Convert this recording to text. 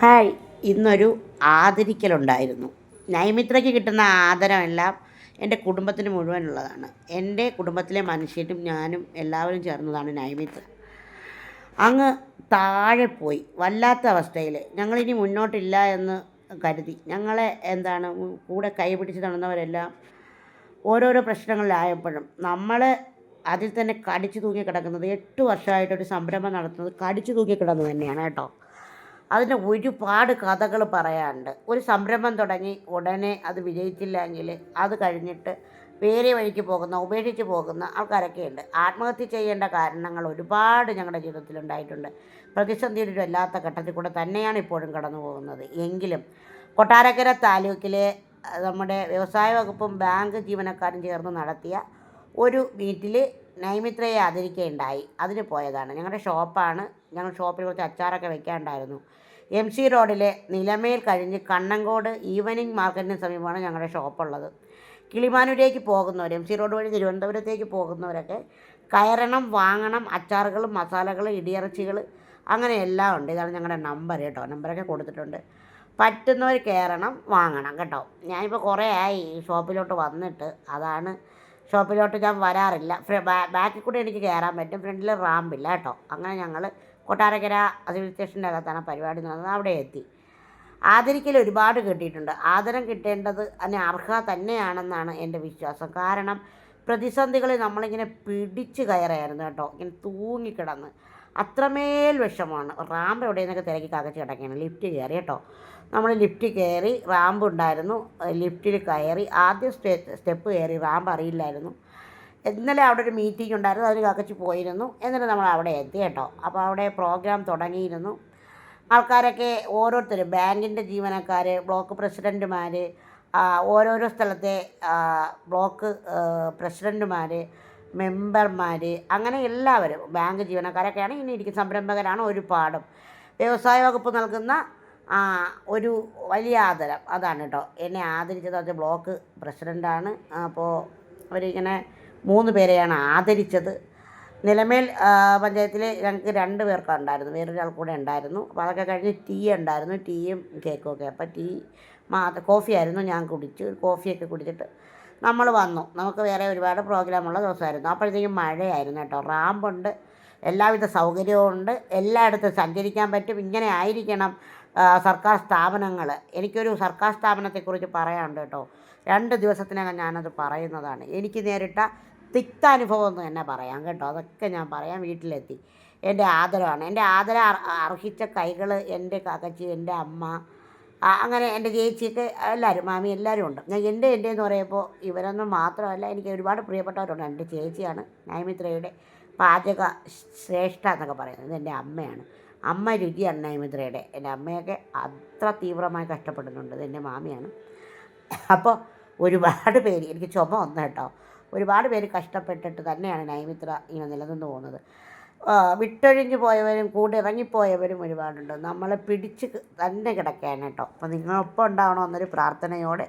Hi. ഇന്നൊരു ആദരിക്കലുണ്ടായിരുന്നു. നൈമിത്രയ്ക്ക് കിട്ടുന്ന ആദരമെല്ലാം എന്റെ കുടുംബത്തിന് മുഴുവനുള്ളതാണ്. എന്റെ കുടുംബത്തിലെ മനുഷ്യരും ഞാനും എല്ലാവരും ചേർന്നതാണ് നൈമിത്ര. അങ്ങ് താഴെ പോയി. വല്ലാത്ത അവസ്ഥയിൽ ഞങ്ങളിനി മുന്നോട്ടില്ല എന്ന് കരുതി. ഞങ്ങളെ എന്താണ് കൂടെ കൈപിടിച്ച് നടന്നവരെല്ലാം ഓരോരോ പ്രശ്നങ്ങളിലായപ്പോഴും നമ്മൾ അതിൽ തന്നെ കടിച്ചു തൂങ്ങി കിടക്കുന്നത് എട്ട് വർഷമായിട്ടൊരു സംരംഭം നടത്തുന്നത് കടിച്ചു തൂങ്ങി കിടന്നത് തന്നെയാണ് കേട്ടോ. അതിന് ഒരുപാട് കഥകൾ പറയാനുണ്ട്. ഒരു സംരംഭം തുടങ്ങി ഉടനെ അത് വിജയിച്ചില്ലെങ്കിൽ അത് കഴിഞ്ഞിട്ട് വേറെ വഴിക്ക് പോകുന്ന ഉപേക്ഷിച്ച് പോകുന്ന ആൾക്കാരൊക്കെ ഉണ്ട് ആത്മഹത്യ ചെയ്യേണ്ട കാരണങ്ങൾ ഒരുപാട് ഞങ്ങളുടെ ജീവിതത്തിൽ ഉണ്ടായിട്ടുണ്ട്. പ്രതിസന്ധിയുടെ ഒരു വല്ലാത്ത ഘട്ടത്തിൽ കൂടെ തന്നെയാണ് ഇപ്പോഴും കടന്നു പോകുന്നത്. എങ്കിലും കൊട്ടാരക്കര താലൂക്കിലെ നമ്മുടെ വ്യവസായ വകുപ്പും ബാങ്ക് ജീവനക്കാരും ചേർന്ന് നടത്തിയ ഒരു മീറ്റിൽ നൈമിത്രയെ ആദരിക്കുകയുണ്ടായി. അതിന് പോയതാണ്. ഞങ്ങളുടെ ഷോപ്പാണ് ഞങ്ങൾ ഷോപ്പിൽ കുറച്ച് അച്ചാറൊക്കെ വെക്കാണ്ടായിരുന്നു എം സി റോഡിലെ നിലമേൽ കഴിഞ്ഞ് കണ്ണങ്കോട് ഈവനിങ് മാർക്കറ്റിന് സമീപമാണ് ഞങ്ങളുടെ ഷോപ്പുള്ളത്. കിളിമാനൂരേക്ക് പോകുന്നവർ എം സി റോഡ് വഴി തിരുവനന്തപുരത്തേക്ക് പോകുന്നവരൊക്കെ കയറണം വാങ്ങണം അച്ചാറുകൾ മസാലകൾ ഇടിയിറച്ചികൾ അങ്ങനെ എല്ലാം ഉണ്ട്. ഇതാണ് ഞങ്ങളുടെ നമ്പർ കേട്ടോ. നമ്പറൊക്കെ കൊടുത്തിട്ടുണ്ട്. പറ്റുന്നവർ കയറണം വാങ്ങണം കേട്ടോ. ഞാനിപ്പോൾ കുറേ ആയി ഷോപ്പിലോട്ട് വന്നിട്ട്. അതാണ് ഷോപ്പിലോട്ട് ഞാൻ വരാറില്ല. ബാക്കിൽ കൂടെ എനിക്ക് കയറാൻ പറ്റും. ഫ്രണ്ടിൽ റാമ്പില്ല കേട്ടോ. അങ്ങനെ ഞങ്ങൾ കൊട്ടാരക്കര സിവിൽ സ്റ്റേഷന്റെ അകത്താണ് പരിപാടി നടന്നത്. അവിടെ എത്തി. ആദരിക്കൽ ഒരുപാട് കിട്ടിയിട്ടുണ്ട്. ആദരം കിട്ടേണ്ടത് അതിന് അർഹ തന്നെയാണെന്നാണ് എന്റെ വിശ്വാസം. കാരണം പ്രതിസന്ധികളിൽ നമ്മളിങ്ങനെ പിടിച്ച് കയറായിരുന്നു കേട്ടോ. ഇങ്ങനെ തൂങ്ങിക്കിടന്ന്. അത്രമേൽ വിഷമമാണ്. റാമ്പ് എവിടെയെന്നൊക്കെ തിരക്കി കകച്ച് കിടക്കുകയാണ്. ലിഫ്റ്റ് കയറി കേട്ടോ. നമ്മൾ ലിഫ്റ്റ് കയറി റാമ്പ് ഉണ്ടായിരുന്നു. ലിഫ്റ്റിൽ കയറി ആദ്യം സ്റ്റെപ്പ് കയറി റാമ്പ് അറിയില്ലായിരുന്നു. ഇന്നലെ അവിടെ ഒരു മീറ്റിംഗ് ഉണ്ടായിരുന്നു അതിന് കകച്ച് പോയിരുന്നു. എന്നിട്ട് നമ്മൾ അവിടെ എത്തി കേട്ടോ. അപ്പോൾ അവിടെ പ്രോഗ്രാം തുടങ്ങിയിരുന്നു. ആൾക്കാരൊക്കെ ഓരോരുത്തർ ബാങ്കിന്റെ ജീവനക്കാർ ബ്ലോക്ക് പ്രസിഡന്റുമാർ ഓരോരോ സ്ഥലത്തെ ബ്ലോക്ക് പ്രസിഡന്റുമാർ മെമ്പർമാർ അങ്ങനെ എല്ലാവരും ബാങ്ക് ജീവനക്കാരൊക്കെയാണ് ഇനി ഇരിക്കുന്ന സംരംഭകരാണ് ഒരുപാടും വ്യവസായ വകുപ്പ് നൽകുന്ന ഒരു വലിയ ആദരം. അതാണ് കേട്ടോ. എന്നെ ആദരിച്ചത് അത് ബ്ലോക്ക് പ്രസിഡന്റാണ് അപ്പോൾ അവരിങ്ങനെ മൂന്ന് പേരെയാണ് ആദരിച്ചത്. നിലമേൽ പഞ്ചായത്തിൽ ഞങ്ങൾക്ക് രണ്ട് പേർക്കാണ് ഉണ്ടായിരുന്നു വേറൊരാൾ കൂടെ ഉണ്ടായിരുന്നു. അപ്പോൾ അതൊക്കെ കഴിഞ്ഞ് ടീ ഉണ്ടായിരുന്നു. ടീയും കേക്കും ഒക്കെ. അപ്പോൾ ടീ മാ കോഫി ആയിരുന്നു ഞാൻ കുടിച്ചു. കോഫിയൊക്കെ കുടിച്ചിട്ട് നമ്മൾ വന്നു. നമുക്ക് വേറെ ഒരുപാട് പ്രോഗ്രാമുള്ള ദിവസമായിരുന്നു. അപ്പോഴത്തേക്കും മഴയായിരുന്നു കേട്ടോ. റാമ്പുണ്ട്. എല്ലാവിധ സൗകര്യവും ഉണ്ട്. എല്ലായിടത്തും സഞ്ചരിക്കാൻ പറ്റും. ഇങ്ങനെ ആയിരിക്കണം സർക്കാർ സ്ഥാപനങ്ങൾ. എനിക്കൊരു സർക്കാർ സ്ഥാപനത്തെക്കുറിച്ച് പറയാനുണ്ട് കേട്ടോ. രണ്ട് ദിവസത്തിനകം ഞാനത് പറയുന്നതാണ്. എനിക്ക് നേരിട്ട തിക്താനുഭവം എന്ന് തന്നെ പറയാം കേട്ടോ. അതൊക്കെ ഞാൻ പറയാം. വീട്ടിലെത്തി. എന്റെ ആദരവാണ്. എന്റെ ആദരം അർ- അർഹിച്ച കൈകൾ എന്റെ കകച്ചി എന്റെ അമ്മ അങ്ങനെ എന്റെ ചേച്ചിയൊക്കെ എല്ലാവരും മാമി എല്ലാവരും ഉണ്ട്. ഞാൻ എന്റെ എന്റെ എന്ന് പറയുമ്പോൾ ഇവരൊന്നും മാത്രമല്ല എനിക്ക് ഒരുപാട് പ്രിയപ്പെട്ടവരുണ്ട്. എന്റെ ചേച്ചിയാണ് നയമിത്രയുടെ പാചക ശ്രേഷ്ഠ എന്നൊക്കെ പറയുന്നത്. എന്റെ അമ്മയാണ്. അമ്മ രുചിയാണ് നൈമിത്രയുടെ. എന്റെ അമ്മയൊക്കെ അത്ര തീവ്രമായി കഷ്ടപ്പെടുന്നുണ്ട്. എന്റെ മാമിയാണ്. അപ്പോൾ ഒരുപാട് പേര് എനിക്ക് ചുമ വന്നു കേട്ടോ. ഒരുപാട് പേര് കഷ്ടപ്പെട്ടിട്ട് തന്നെയാണ് നൈമിത്ര ഇങ്ങനെ നിലനിന്ന് പോകുന്നത്. വിട്ടൊഴിഞ്ഞു പോയവരും കൂടെ ഇറങ്ങിപ്പോയവരും ഒരുപാടുണ്ട്. നമ്മളെ പിടിച്ച് തന്നെ കേട്ടോ. അപ്പോൾ നിങ്ങളൊപ്പം ഉണ്ടാവണമെന്നൊരു പ്രാർത്ഥനയോടെ